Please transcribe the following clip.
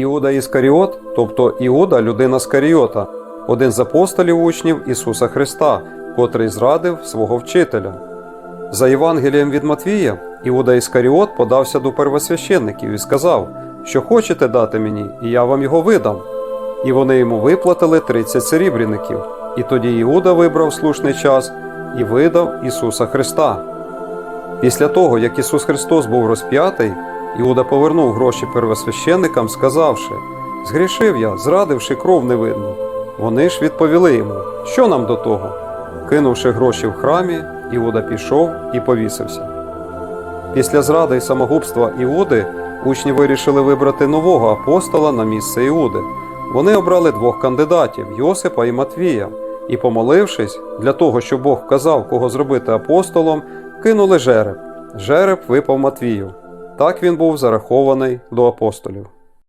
Іуда Іскаріот, тобто Іуда людина Скаріота, один з апостолів учнів Ісуса Христа, котрий зрадив свого вчителя. За Євангелієм від Матвія, Іуда Іскаріот подався до первосвященників і сказав, що хочете дати мені, і я вам його видам. І вони йому виплатили 30 серібряників. І тоді Іуда вибрав слушний час і видав Ісуса Христа. Після того, як Ісус Христос був розп'ятий, Іуда повернув гроші первосвященникам, сказавши: Згрішив я, зрадивши кров невидну. Вони ж відповіли йому, що нам до того? Кинувши гроші в храмі, Іуда пішов і повісився. Після зради і самогубства Іуди учні вирішили вибрати нового апостола на місце Іуди. Вони обрали двох кандидатів Йосипа і Матвія, і, помолившись, для того, щоб Бог вказав, кого зробити апостолом, кинули жереб. Жереб випав Матвію. Так він був зарахований до апостолів.